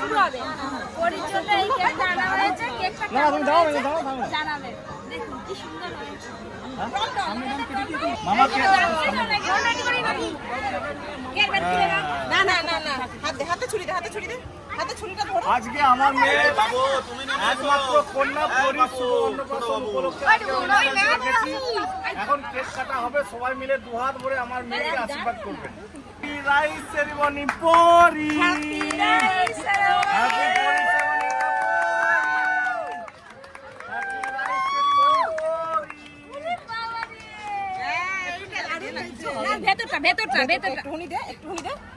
শুরু হবে পরীর জন্য এই কেকটা আনা হয়েছে কেকটা না, তুমি দাও, দাও, দাও। জানাবেন দেখুন কি সুন্দর হয়েছে। মামাকে না না না না। হাতে হাতে ছুরি দে হাতে ছুরি দে। হাতে ছুরিটা ধরো। আজকে আমার মেয়ে একমাত্র কন্যা উপলক্ষে আজকে অনুষ্ঠান রেখেছি। এখন কেক কাটা হবে সবাই মিলে দুহাত ভরে আমার মেয়েকে আশীর্বাদ করবেন। রাইস সেরিমনি পরি। ভেতরটা ভেতরটা ভেতরটা দে দে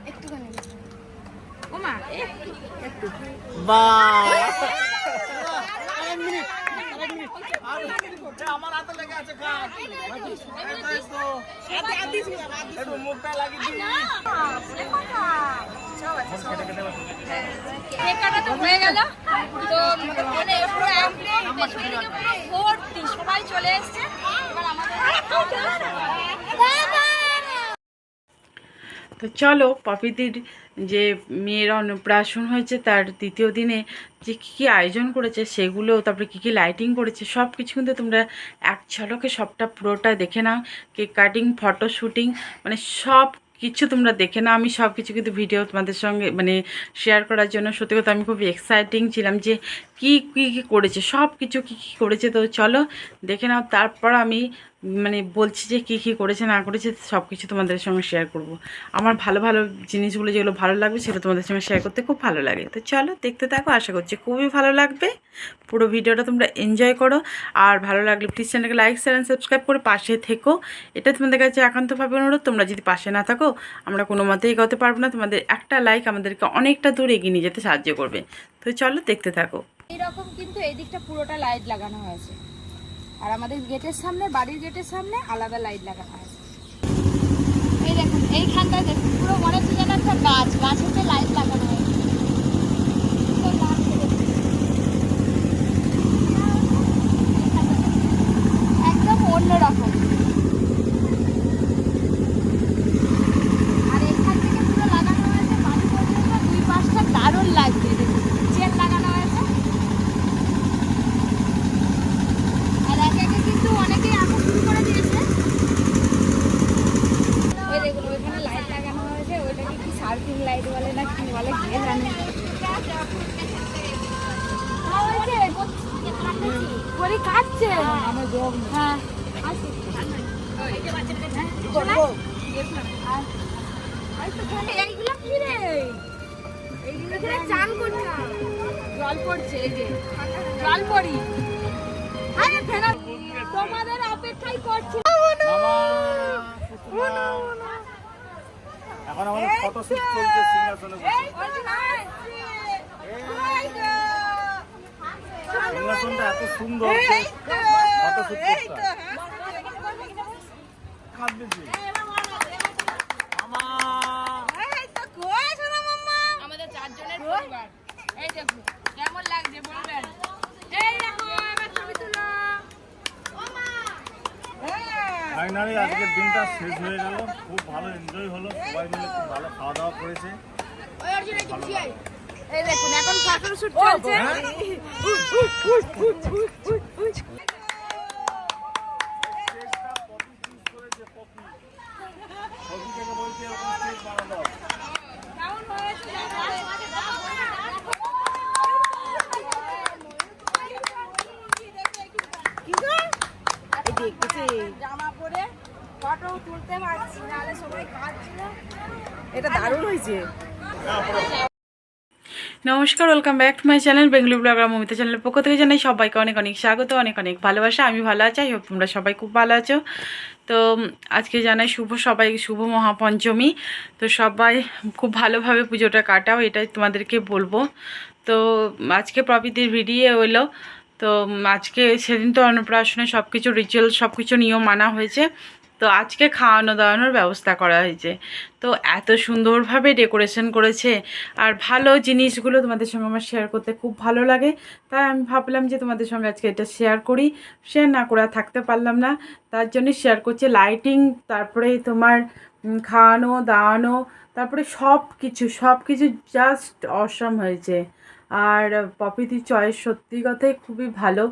একটুখানি ওমা একটু বাহ আমার হাতে লেগে আছে খা মুখটা লাগিয়ে তো মানে তো চলো, পপিদির যে মেয়ের অন্নপ্রাশন হয়েছে, তার দ্বিতীয় দিনে যে কী কী আয়োজন করেছে, সেগুলো, তারপরে কী কী লাইটিং করেছে সব কিছু কিন্তু তোমরা এক ঝলকে সবটা পুরোটা দেখে নাও। কেক কাটিং ফটো শুটিং মানে সব কিছু তোমরা দেখে না আমি সব কিছু কিন্তু ভিডিও তোমাদের সঙ্গে মানে শেয়ার করার জন্য। সত্যি কথা আমি খুব এক্সাইটিং ছিলাম যে কি, কী কী করেছে সব কিছু কী কী করেছে। তো চলো দেখে নাও। তারপর আমি মানে বলছি যে কী কী করেছে, না করেছে সব কিছু তোমাদের সঙ্গে শেয়ার করব। আমার ভালো ভালো জিনিসগুলো যেগুলো ভালো লাগবে, সেগুলো তোমাদের সঙ্গে শেয়ার করতে খুব ভালো লাগে। তো চলো দেখতে থাকো, আশা করছি খুবই ভালো লাগবে। পুরো ভিডিওটা তোমরা এনজয় করো। আর ভালো লাগলে প্লিজ চ্যানেলকে লাইক শেয়ার অ্যান্ড সাবস্ক্রাইব করে পাশে থেকো। এটা তোমাদের কাছে একান্তভাবে অনুরোধ, তোমরা যদি পাশে না থাকো, আমরা কোনো মতেই এগোতে পারব না। তোমাদের একটা লাইক আমাদেরকে অনেকটা দূর এগিয়ে নিয়ে যেতে সাহায্য করবে। তো চলো দেখতে থাকো। এইরকম কিন্তু এই দিকটা পুরোটা লাইট লাগানো হয়েছে। আর আমাদের গেটের সামনে, বাড়ির গেটের সামনে আলাদা লাইট লাগানো হয় এই দেখুন এইখানটা দেখুন, পুরো মনে হচ্ছে যেন একটা গাছ গাছ হচ্ছে লাইট লাগানো হয়েছে সুন্দর লাগছে দেখতে। একদম অন্যরকম আর এখান থেকে পুরো লাগানো হয়েছে বাড়ি পর্যন্ত দুই পাশটা দারুণ লাগছে দেখুন চেন লাগানো হয়েছে আর একে একে কিন্তু অনেকেই আসা শুরু করে দিয়েছে ওই দেখুন ওইখানে লাইট লাগানো হয়েছে ওইটাকে কি সার্ফিং লাইট বলে না কি বলে কে জানে হ্যাঁ, ওই যে, বলি কাটছে হ্যাঁ আসি। করব? আর- আর তো এখানে এইগুলো কি রে এইগুলো এখানে চান করছে জল পড়ছে এই যে। জল পড়ি। আরে ফেরা তোমাদের অপেক্ষাই করছি। এখন আমাদের ফটো শুট চলছে সিংহাসনে। সিংহাসনটা এত সুন্দর। ফটো শুট করতে আমাদের চারজনের পরিবার। এই দেখো কেমন লাগছে বলবেন? এই দেখো এবার ছবি তুলো। ফাইনালি আজকের দিনটা শেষ হয়ে গেল। খুব ভালো এনজয় হলো। সবাই মিলে খুব ভালো খাওয়া দাওয়া করেছে এই দেখুন এখন ফটো শুট চলছে হ্যাঁ? স্টেজটা পপি চুজ করেছে পপি পপি থেকে বলছে এরকম স্টেজ বানানো কেমন হয়েছে জামা পরে ফটো তুলতে পারছি নাহলে সবাই কাঁদছিল। এটা দারুণ হয়েছে। নমস্কার welcome back to my channel Bengali blogger Momita চ্যানেলের পক্ষ থেকে জানাই সবাইকে অনেক অনেক স্বাগত অনেক অনেক ভালোবাসা। আমি ভালো আছি আই হোপ তোমরা সবাই খুব ভালো আছো। তো আজকে জানাই শুভ সবাই শুভ মহাপঞ্চমী। তো সবাই খুব ভালোভাবে পুজোটা কাটাও এটাই তোমাদেরকে বলব। তো আজকে প্রকৃতির ভিডিও এলো। তো আজকে সেদিন তো অন্নপ্রাশনে সব কিছু রিচুয়াল সব কিছু নিয়ম মানা হয়েছে। তো আজকে খাওয়ানো দাওয়ানোর ব্যবস্থা করা হয়েছে। তো এত সুন্দরভাবে ডেকোরেশন করেছে আর ভালো জিনিসগুলো তোমাদের সঙ্গে আমার শেয়ার করতে খুব ভালো লাগে। তাই আমি ভাবলাম যে তোমাদের সঙ্গে আজকে এটা শেয়ার করি। শেয়ার না করে থাকতে পারলাম না। তার জন্য শেয়ার করছে লাইটিং তারপরে তোমার খাওয়ানো, দাওয়ানো, তারপরে সব কিছু সব কিছু জাস্ট অসম হয়েছে আর পপিতি চয়েস সত্যি কথাই খুবই ভালো।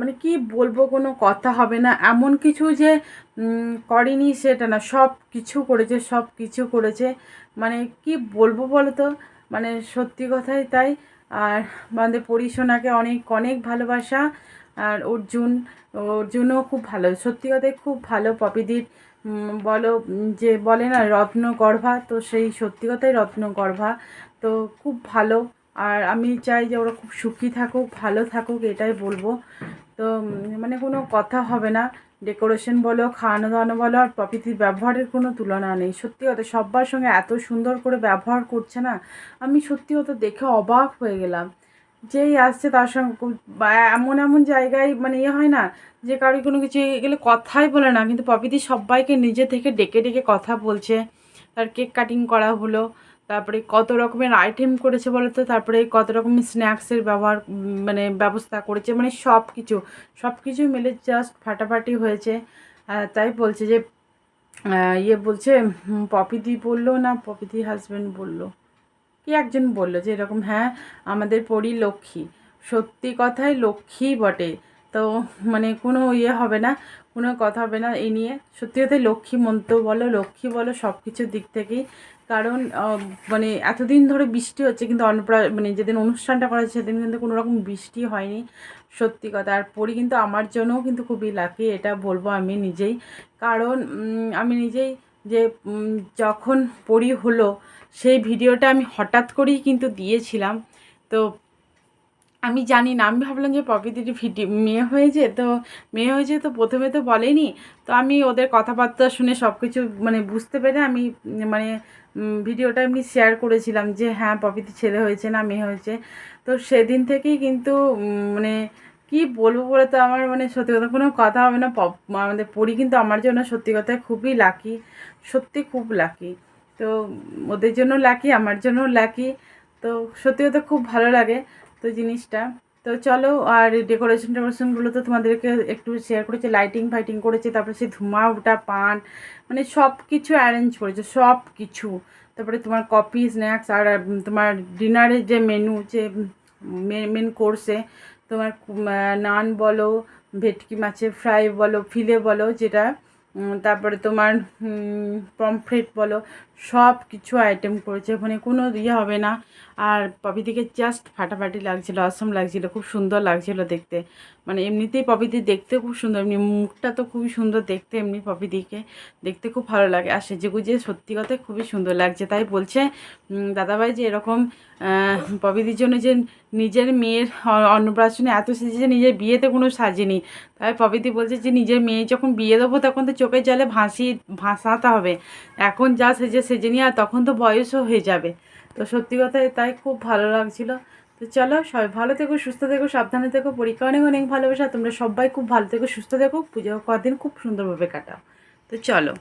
মানে কি বলব, কোনো কথা হবে না। এমন কিছু যে করেনি সেটা না, সব কিছু করেছে, সব কিছু করেছে। মানে কি বলব বলো তো মানে সত্যি কথাই তাই। আর আমাদের পরিসোনাকে অনেক অনেক ভালোবাসা। আর অর্জুন, অর্জুনও খুব ভালো। সত্যি কথাই খুব ভালো পপিদির বলো, যে বলে না, রত্নগর্ভা, তো সেই সত্যি কথাই রত্নগর্ভা। তো খুব ভালো। আর আমি চাই যে ওরা খুব সুখী থাকুক, ভালো থাকুক, এটাই বলব। তো মানে কোনো কথা হবে না। ডেকোরেশন বলো, খাওয়ানো দাওয়ানো বলো, আর প্রকৃতির ব্যবহারের কোনো তুলনা নেই। সত্যি কথা সবার সঙ্গে এত সুন্দর করে ব্যবহার করছে না, আমি সত্যি কথা দেখে অবাক হয়ে গেলাম। যেই আসছে তার সঙ্গে এমন এমন জায়গায় মানে ইয়ে হয় না যে কারোর কোনো কিছু গেলে কথাই বলে না। কিন্তু পপিতি সবাইকে নিজে থেকে ডেকে ডেকে কথা বলছে। তার কেক কাটিং করা হলো। তারপরে কত রকমের আইটেম করেছে বলো তো তারপরে কত রকমের স্ন্যাক্সের ব্যবহার মানে ব্যবস্থা করেছে? মানে সব কিছু সব কিছু মিলে জাস্ট ফাটাফাটি হয়েছে। তাই বলছে যে ইয়ে বলছে পপিদি বলল না পপিদি হাজব্যান্ড বলল। কি একজন বলল যে এরকম হ্যাঁ আমাদের পরি লক্ষ্মী। সত্যি কথাই লক্ষ্মী বটে। তো মানে কোনো ইয়ে হবে না, কোনো কথা হবে না এই নিয়ে। সত্যি কথাই লক্ষ্মী মন্ত বলো, লক্ষ্মী বলো সব কিছুর দিক থেকেই। কারণ মানে এতদিন ধরে বৃষ্টি হচ্ছে কিন্তু অন্নপ্রা মানে যেদিন অনুষ্ঠানটা করা হচ্ছে সেদিন কিন্তু কোনো রকম বৃষ্টি হয়নি, সত্যি কথা। আর পরি কিন্তু আমার জন্যও কিন্তু খুবই লাকি এটা বলব আমি নিজেই। কারণ আমি নিজেই যে যখন পরি হলো, সেই ভিডিওটা আমি হঠাৎ করেই কিন্তু দিয়েছিলাম। তো আমি জানি না, আমি ভাবলাম যে প্রকৃতির ভিডিও মেয়ে হয়েছে তো মেয়ে হয়েছে তো প্রথমে তো বলেনি। তো আমি ওদের কথাবার্তা শুনে সব কিছু মানে বুঝতে পেরে আমি মানে ভিডিওটা এমনি শেয়ার করেছিলাম যে হ্যাঁ প্রকৃতি ছেলে হয়েছে না মেয়ে হয়েছে। তো সেদিন থেকেই কিন্তু মানে কি বলব বলে তো আমার মানে সত্যি কথা কোনো কথা হবে না। আমাদের পড়ি কিন্তু আমার জন্য সত্যি কথা খুবই লাকি সত্যি খুব লাকি তো ওদের জন্য লাকি আমার জন্য লাকি তো সত্যি কথা খুব ভালো লাগে। তো জিনিসটা। তো চলো, আর ডেকোরেশন টেকোরেশনগুলো তো তোমাদেরকে একটু শেয়ার করেছে লাইটিং ফাইটিং করেছে, তারপরে সেই ধুমা ওটা পান মানে সব কিছু অ্যারেঞ্জ করেছে সব কিছু তারপরে তোমার কফি স্ন্যাক্স আর তোমার ডিনারের যে মেনু যে মেন কোর্সে তোমার নান বলো, ভেটকি মাছের ফ্রাই বলো, ফিলে বলো, যেটা তারপরে তোমার পমফ্রেট বলো সব কিছু আইটেম করেছে। ওখানে কোনো ইয়ে হবে না। আর পপিদিকে জাস্ট ফাটাফাটি লাগছিল অসম লাগছিল, খুব সুন্দর লাগছিল দেখতে। মানে এমনিতেই পপিদি দেখতে খুব সুন্দর, এমনি মুখটা তো খুবই সুন্দর দেখতে, এমনি পপিদিকে দেখতে খুব ভালো লাগে। আর সেজে গুজে সত্যি কথাই খুবই সুন্দর লাগছে। তাই বলছে দাদাভাই যে এরকম পপিদির জন্য যে নিজের মেয়ের অন্নপ্রাশনে এত সেজেছে, নিজের বিয়েতে কোনো সাজেনি। তাই প্রভৃতি বলছে যে, নিজের মেয়ে যখন বিয়ে দেবো তখন তো চোখের জলে ভাসি, ভাসাতে হবে। এখন যা সেজে সেজে নিয়ে আর তখন তো বয়সও হয়ে যাবে। তো সত্যি কথা, তাই খুব ভালো লাগছিল। তো চলো, সবাই ভালো থেকো, সুস্থ থেকো, সাবধানে থেকো, পরীক্ষা অনেক অনেক ভালোবাসা। তোমরা সবাই খুব ভালো থেকো, সুস্থ থেকো, পুজো কদিন খুব সুন্দরভাবে কাটাও। তো চলো।